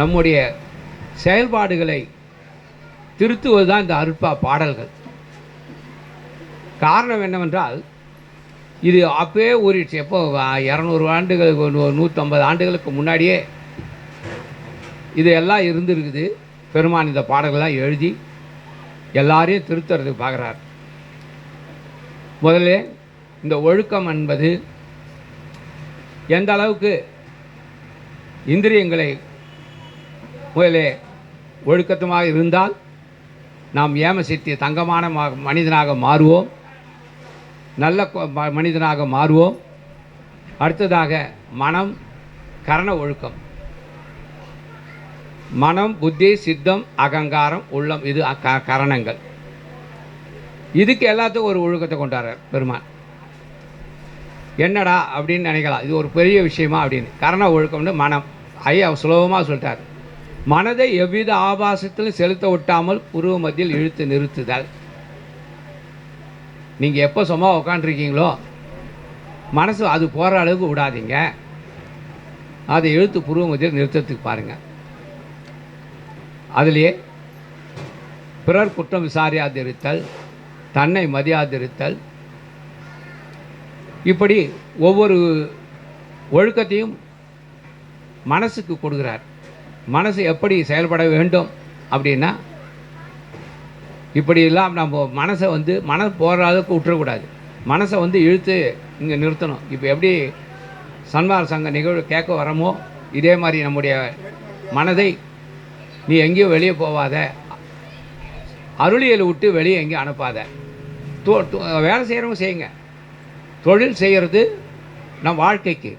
நம்முடைய செயல்பாடுகளை திருத்துவது தான் இந்த அருட்பா பாடல்கள். காரணம் என்னவென்றால் இது அப்பவே ஊறிடுச்சு. எப்போ? இரநூறு ஆண்டுகளுக்கு நூற்றம்பது ஆண்டுகளுக்கு முன்னாடியே இது எல்லாம் இருந்திருக்குது. பெருமான் இந்த பாடல்கள்லாம் எழுதி எல்லாரையும் திருத்துறதுக்கு பார்க்குறார். முதல்ல இந்த ஒழுக்கம் என்பது எந்த அளவுக்கு இந்திரியங்களை முதலே ஒழுக்கத்துமாக இருந்தால் நாம் ஏமசித்திய தங்கமான ம- மனிதனாக மாறுவோம். நல்ல ம- மனிதனாக மாறுவோம். அடுத்ததாக மனம் கரண ஒழுக்கம். மனம் புத்தி சித்தம் அகங்காரம் உள்ளம் இது க கரணங்கள். இதுக்கு எல்லாத்துக்கும் ஒரு ஒழுக்கத்தை கொண்டாடுறார் பெருமான். என்னடா அப்படின்னு நினைக்கலாம். இது ஒரு பெரிய விஷயமா அப்படின்னு. கரண ஒழுக்கம்னு மனம். ஐயா சுலபமாக சொல்லிட்டார். மனதை எவ்வித ஆபாசத்திலும் செலுத்த விட்டாமல் உருவ மத்தியில் இழுத்து நிறுத்துதல். நீங்கள் எப்போ சும்மா உக்காண்டிருக்கீங்களோ மனசு அது போகிற அளவுக்கு விடாதீங்க. அதை இழுத்து புருவ மத்தியில் நிறுத்தத்துக்கு பாருங்கள் அதிலேயே பிறர் குற்றம் விசாரியாதிருத்தல் தன்னை மதியாதிருத்தல். இப்படி ஒவ்வொரு ஒழுக்கத்தையும் மனசுக்கு கொடுக்குறார். மனசு எப்படி செயல்பட வேண்டும் அப்படின்னா இப்படியெல்லாம் நம்ம மனசை வந்து மனசு போகிற அளவுக்கு விட்டுறக்கூடாது. மனசை வந்து இழுத்து இங்கே நிறுத்தணும். இப்போ எப்படி சன்மார் சங்க நிகழ்வு கேட்க வரமோ இதே மாதிரி நம்முடைய மனதை நீ எங்கேயும் வெளியே போவாத. அருளியல் விட்டு வெளியே எங்கேயும் அனுப்பாத. தோ வேலை செய்கிறவங்க செய்யுங்க. தொழில் செய்கிறது நம் வாழ்க்கைக்கு.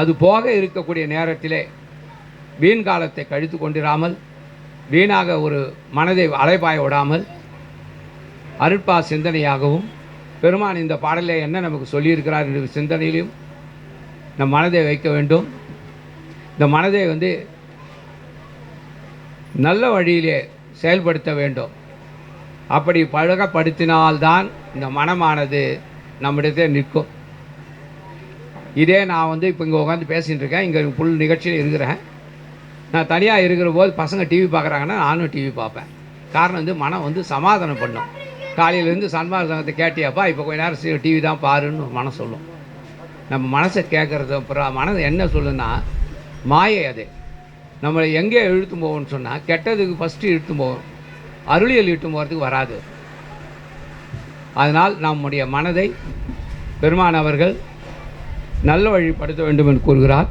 அது போக இருக்கக்கூடிய நேரத்திலே வீண் காலத்தை கழித்து கொண்டிராமல் வீணாக ஒரு மனதை அலைபாய விடாமல் அருட்பா சிந்தனையாகவும் பெருமான் இந்த பாடலை என்ன நமக்கு சொல்லியிருக்கிறார்? என்ற சிந்தனையிலும் நம் மனதை வைக்க வேண்டும். இந்த மனதை வந்து நல்ல வழியிலே செயல்படுத்த வேண்டும். அப்படி பழகப்படுத்தினால்தான் இந்த மனமானது நம்மிடத்தே நிற்கும். இதே நான் வந்து இப்போ இங்கே உட்காந்து பேசிகிட்டு இருக்கேன். இங்கே புல் நிகழ்ச்சியில் இருக்கிறேன் நான் தனியாக இருக்கிற போது பசங்க டிவி பார்க்குறாங்கன்னா நானும் டிவி பார்ப்பேன். காரணம் வந்து மனம் வந்து சமாதானம் பண்ணும். காலையிலேருந்து சன்மார் சங்கத்தை கேட்டியாப்பா இப்போ கொஞ்ச நேரம் டிவி தான் பாருன்னு மனம் சொல்லும். நம்ம மனசை கேட்குறது அப்புறம் மனது என்ன சொல்லுன்னா மாயை அது. நம்மளை எங்கே இழுத்து போவோம்னு சொன்னால் கெட்டதுக்கு ஃபஸ்ட்டு இழுத்து போவோம் அருளியல் இழுத்து போகிறதுக்கு வராது. அதனால் நம்முடைய மனதை பெருமான் அவர்கள் நல்ல வழிப்படுத்த வேண்டும் என்று கூறுகிறார்.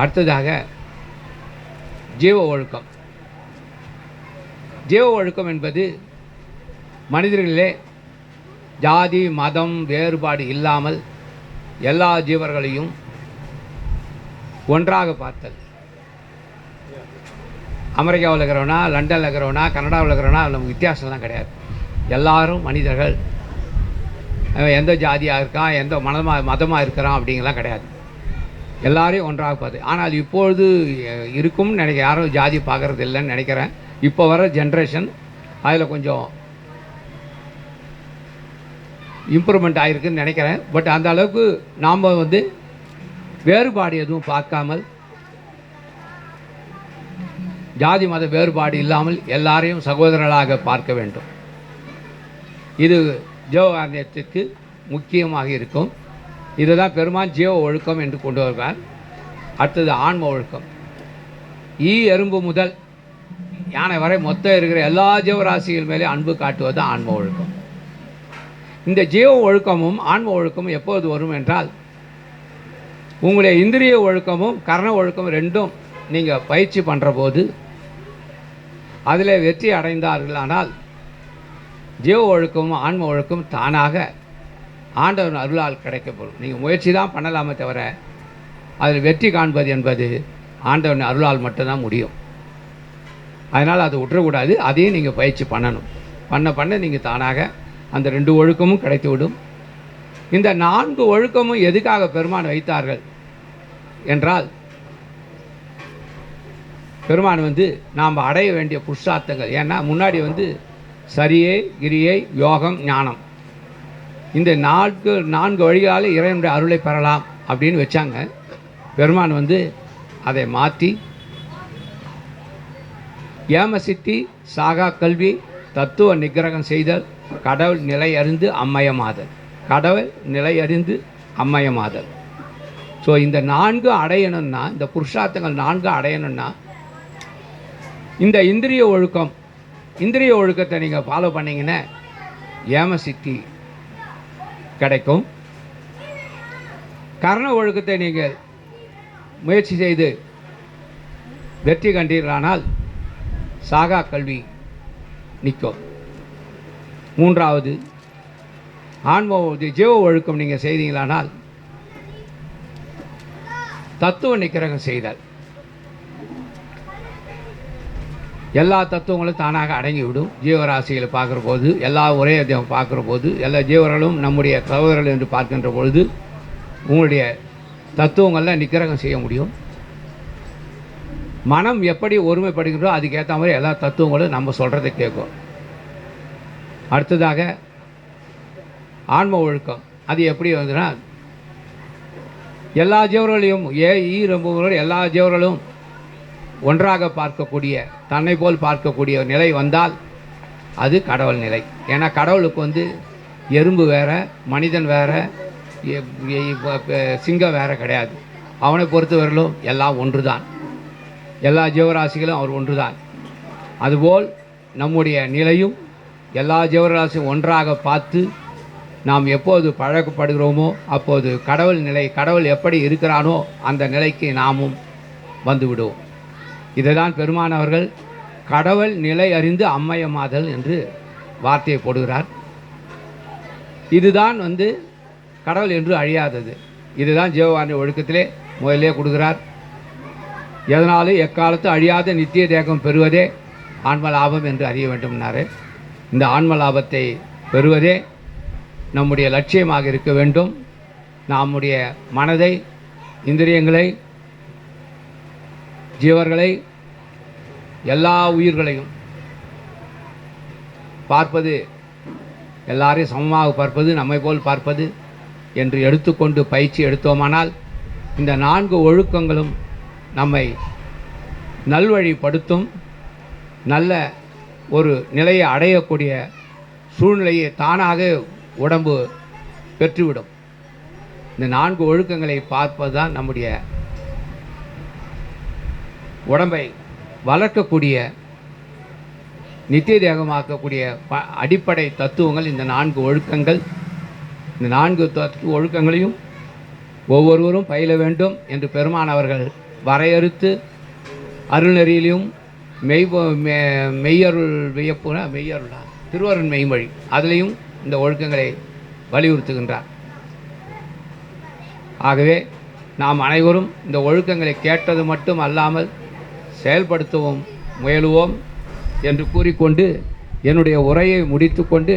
அடுத்ததாக ஜீவ ஒழுக்கம். ஜீவ ஒழுக்கம் என்பது மனிதர்களிலே ஜாதி மதம் வேறுபாடு இல்லாமல் எல்லா ஜீவர்களையும் ஒன்றாக பார்த்தல். அமெரிக்காவில் இருக்கிறவனா லண்டனில் இருக்கிறவனா கனடாவில் இருக்கிறவனா நமக்கு வித்தியாசம்லாம் கிடையாது. எல்லாரும் மனிதர்கள். எந்த ஜாதியாக இருக்கான் எந்த மதமாக மதமாக இருக்கிறான் அப்படிங்கலாம் கிடையாது. எல்லாரையும் ஒன்றாக பார்த்து. ஆனால் இப்பொழுது அஹ், இருக்கும்னு நினைக்க யாரும் ஜாதி பார்க்கறது இல்லைன்னு நினைக்கிறேன். இப்போ வர ஜென்ரேஷன் அதில் கொஞ்சம் இம்ப்ரூவ்மெண்ட் ஆகிருக்குன்னு நினைக்கிறேன். பட் அந்த அளவுக்கு நாம் வந்து வேறுபாடு எதுவும் பார்க்காமல் ஜாதி மத வேறுபாடு இல்லாமல் எல்லாரையும் சகோதரர்களாக பார்க்க வேண்டும். இது ஜீவகாரணியத்திற்கு முக்கியமாக இருக்கும். இதுதான் பெருமான் ஜீவ ஒழுக்கம் என்று கொண்டு வருவார். அடுத்தது ஆன்ம ஒழுக்கம். ஈ எறும்பு முதல் யானை வரை மொத்தம் இருக்கிற எல்லா ஜீவராசிகள் மேலே அன்பு காட்டுவது ஆன்ம ஒழுக்கம். இந்த ஜீவ ஒழுக்கமும் ஆன்ம ஒழுக்கமும் எப்போது வரும் என்றால் உங்களுடைய இந்திரிய ஒழுக்கமும் கரண ஒழுக்கமும் ரெண்டும் நீங்கள் பயிற்சி பண்ணுற போது அதில் வெற்றி அடைந்தார்கள். ஆனால் ஜீவ ஒழுக்கமும் ஆன்ம ஒழுக்கமும் தானாக ஆண்டவன் அருளால் கிடைக்கப்படும். நீங்கள் முயற்சி தான் பண்ணலாமே தவிர அதில் வெற்றி காண்பது என்பது ஆண்டவன் அருளால் மட்டும்தான் முடியும். அதனால் அதை விட்டுறக்கூடாது அதையும் நீங்கள் பயிற்சி பண்ணணும். பண்ண பண்ண நீங்கள் தானாக அந்த ரெண்டு ஒழுக்கமும் கிடைத்து விடும் இந்த நான்கு ஒழுக்கமும் எதுக்காக பெருமான் வைத்தார்கள் என்றால் பெருமான் வந்து நாம் அடைய வேண்டிய புருஷார்த்தங்கள். ஏன்னா முன்னாடி வந்து சரியை கிரியை யோகம் ஞானம். இந்த நான்கு நான்கு வழிகளால் இறைவனுடைய அருளை பெறலாம் அப்படின்னு வச்சாங்க. பெருமான் வந்து அதை மாற்றி ஏமசித்தி சாகா கல்வி தத்துவ நிகிரகம் செய்தல் கடவுள் நிலை அறிந்து அம்மயமாதல். கடவுள் நிலை அறிந்து அம்மயமாதல். ஸோ இந்த நான்கு அடையணும்னா இந்த புருஷார்த்தங்கள் நான்கு அடையணும்னா இந்த இந்திரிய ஒழுக்கம் இந்திரிய ஒழுக்கத்தை நீங்கள் ஃபாலோ பண்ணீங்கன்னா ஏமசித்தி கிடைக்கும். கர்ண ஒழுக்கத்தை நீங்கள் முயற்சி செய்து வெற்றி கண்டீர்களானால் சாகா கல்வி நிற்கும். மூன்றாவது ஆன்ம ஜீவ ஒழுக்கம் நீங்கள் செய்தீங்களானால் தத்துவ நிக்கிரகம் செய்தல். எல்லா தத்துவங்களும் தானாக அடங்கிவிடும். ஜீவராசிகளை பார்க்குற போது எல்லா ஒரே பார்க்குற போது எல்லா ஜீவர்களும் நம்முடைய சகோதரர்கள் என்று பார்க்கின்ற பொழுது உங்களுடைய தத்துவங்களில் நிக்கிரகம் செய்ய முடியும். மனம் எப்படி ஒருமைப்படுகிறதோ அதுக்கேற்ற மாதிரி எல்லா தத்துவங்களும் நம்ம சொல்கிறத கேட்கும். அடுத்ததாக ஆன்ம ஒழுக்கம். அது எப்படி வந்துன்னா எல்லா ஜீவர்களையும் ஏ ஈ ரொம்ப எல்லா ஜீவர்களும் ஒன்றாக பார்க்கக்கூடிய தன்னை போல் பார்க்கக்கூடிய நிலை வந்தால் அது கடவுள் நிலை. ஏன்னா கடவுளுக்கு வந்து எறும்பு வேற மனிதன் வேற சிங்கம் வேற கிடையாது. அவனை பொறுத்தவரையிலும் எல்லாம் ஒன்று தான் எல்லா ஜீவராசிகளும் அவர் ஒன்று தான் அதுபோல் நம்முடைய நிலையும் எல்லா ஜீவராசியும் ஒன்றாக பார்த்து நாம் எப்போது பழக்கப்படுகிறோமோ அப்போது கடவுள் நிலை கடவுள் எப்படி இருக்கிறானோ அந்த நிலைக்கு நாமும் வந்துவிடுவோம் இதைதான் பெருமான் அவர்கள் கடவுள் நிலை அறிந்து அம்மையமாதல் என்று வார்த்தையை போடுகிறார். இதுதான் வந்து கடவுள் என்று அழியாதது. இதுதான் ஜீவவாணி ஒழுக்கத்திலே முதலே கொடுக்கிறார். எதனாலும் எக்காலத்து அழியாத நித்திய தேகம் பெறுவதே ஆன்ம லாபம் என்று அறிய வேண்டும்னாரு. இந்த ஆன்ம லாபத்தை பெறுவதே நம்முடைய லட்சியமாக இருக்க வேண்டும். நம்முடைய மனதை இந்திரியங்களை ஜீவர்களை எல்லா உயிர்களையும் பார்ப்பது எல்லாரையும் சமமாக பார்ப்பது நம்மை போல் பார்ப்பது என்று எடுத்துக்கொண்டு பயிற்சி எடுத்தோமானால் இந்த நான்கு ஒழுக்கங்களும் நம்மை நல்வழிப்படுத்தும் நல்ல ஒரு நிலையை அடையக்கூடிய சூழ்நிலையை தானாக உடம்பு பெற்றுவிடும். இந்த நான்கு ஒழுக்கங்களை பார்ப்பது தான் நம்முடைய உடம்பை வளர்க்கக்கூடிய நித்திய தேகமாக்கக்கூடிய ப அடிப்படை தத்துவங்கள் இந்த நான்கு ஒழுக்கங்கள். இந்த நான்கு தத்துவ ஒழுக்கங்களையும் ஒவ்வொருவரும் பயில வேண்டும் என்று பெருமான் அவர்கள் வரையறுத்து அருள்நெறியிலும் மெய் மெய்யருள் வியப்புனா மெய்யருளா திருவருள் மெய்மொழி அதிலையும் இந்த ஒழுக்கங்களை வலியுறுத்துகின்றார். ஆகவே நாம் அனைவரும் இந்த ஒழுக்கங்களை கேட்டது மட்டும் அல்லாமல் செயல்படுத்தவும் முயலுவோம் என்று கூறிக்கொண்டு என்னுடைய உரையை முடித்துக்கொண்டு